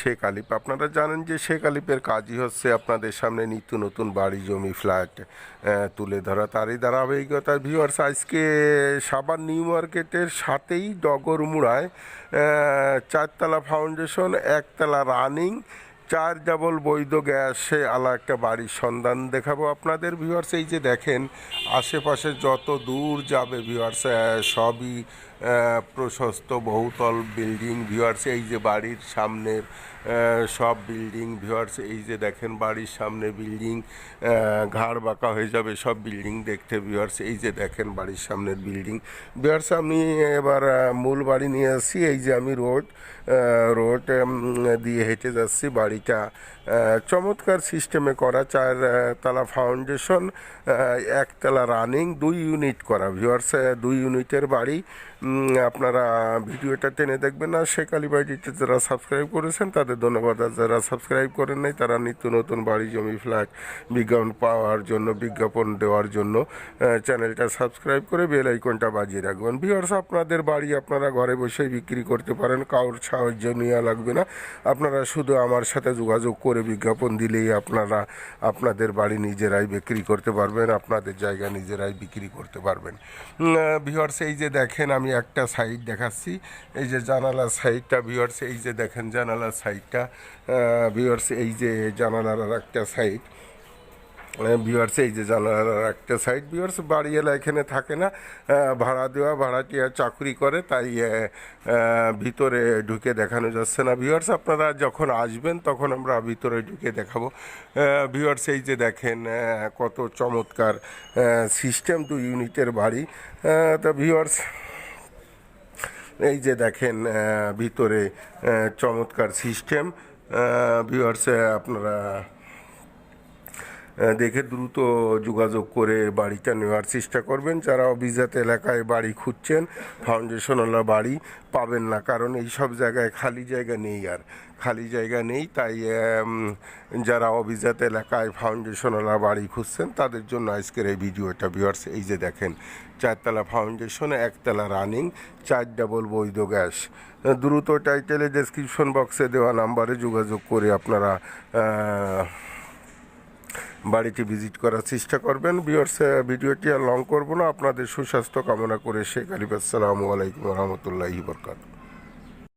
শেখ আলিপ আপনারা জানেন যে শেখ আলিপের কাজই হচ্ছে আপনাদের সামনে নিত্য নতুন বাড়ি, জমি, ফ্ল্যাট তুলে ধরা। তারই ধারাবাহিকতার ভিউয়ার্স আজকে সাবান নিউ মার্কেটের সাথেই ডগরমুড়ায় চারতলা ফাউন্ডেশন একতলা রানিং চার ডাবল বৈধ গ্যাসে আলা একটা বাড়ির সন্ধান দেখাবো আপনাদের ভিউয়ার্স এই যে দেখেন, আশেপাশে যত দূর যাবে ভিউয়ার্স সবই প্রশস্ত বহুতল বিল্ডিং ভিউয়ার্স, এই যে বাড়ির সামনের সব বিল্ডিং ভিউয়ার্স, এই যে দেখেন বাড়ির সামনে বিল্ডিং ঘাড় বাঁকা হয়ে যাবে সব বিল্ডিং দেখতে ভিউয়ার্স, এই যে দেখেন বাড়ির সামনের বিল্ডিং। ভিউয়ার্স, আমি এবার মূল বাড়ি নিয়ে আসছি এই যে আমি রোড রোড দিয়ে হেঁটে যাচ্ছি বাড়িটা। চমৎকার সিস্টেমে করা, চার তলা ফাউন্ডেশন একতলা রানিং, দুই ইউনিট করা ভিউয়ার্স দুই ইউনিটের বাড়ি। আপনারা ভিডিওটা টেনে দেখবেন আর শেখ আলী বাড়িতে যারা সাবস্ক্রাইব করেছেন, তাদের ধন্যবাদ। আর যারা সাবস্ক্রাইব করেন নাই, তারা নিত্য নতুন বাড়ি জমি ফ্ল্যাট বিজ্ঞাপন পাওয়ার জন্য, বিজ্ঞাপন দেওয়ার জন্য চ্যানেলটা সাবস্ক্রাইব করে বেল আইকনটা বাজিয়ে রাখবেন। ভিউয়ার্স আপনাদের বাড়ি আপনারা ঘরে বসেই বিক্রি করতে পারেন, কারোর সাহায্য নেওয়া লাগবে না। আপনারা শুধু আমার সাথে যোগাযোগ করে বিজ্ঞাপন দিলেই আপনারা আপনাদের বাড়ি নিজেরাই বিক্রি করতে পারবেন, আপনাদের জায়গা নিজেরাই বিক্রি করতে পারবেন। ভিউয়ার্স এই যে দেখেন, আমি একটা সাইড দেখাচ্ছি। এই যে জানালা সাইডটা ভিউয়ার্স এই যে দেখেন জানালা সাইডটা ভিউয়ার্স এই যে জানালার একটা সাইড। ভিউয়ার্স এই যে জানালার একটা সাইড। ভিউয়ার্স এলা এখানে থাকে না ভাড়া দেওয়া ভাড়াটিয়া চাকরি করে, তাই ভিতরে ঢুকে দেখানো যাচ্ছে না। ভিউয়ার্স আপনারা যখন আসবেন, তখন আমরা ভিতরে ঢুকে দেখাবো। ভিউয়ার্স এই যে দেখেন কত চমৎকার সিস্টেম টু ইউনিটের বাড়ি। তা ভিউয়ার্স এই যে দেখেন ভিতরে চমৎকার সিস্টেম ভিউয়ার্সে আপনারা দেখে দ্রুত যোগাযোগ করে বাড়িটা নেওয়ার চেষ্টা করবেন। যারা অভিজাত এলাকায় বাড়ি খুঁজছেন ফাউন্ডেশনওয়ালা বাড়ি পাবেন না, কারণ এই সব জায়গায় খালি জায়গা নেই আর। খালি জায়গা নেই, তাই যারা অভিজাত এলাকায় ফাউন্ডেশনওয়ালা বাড়ি খুঁজছেন, তাদের জন্য আজকের এই ভিডিওটা ভিউয়ার্স এই যে দেখেন, চারতলা ফাউন্ডেশন একতলা রানিং চার ডাবল বৈধ গ্যাস। দ্রুত টাইটেলে ডেসক্রিপশন বক্সে দেওয়া নাম্বারে যোগাযোগ করে আপনারা বাড়িটি ভিজিট করার চেষ্টা করবেন। বিয়ার্স ভিডিওটি আর লং করব না। আপনাদের সুস্বাস্থ্য কামনা করে শেখ আলিফ আসসালামু আলাইকুম রহমতুল্লাহি বরকাত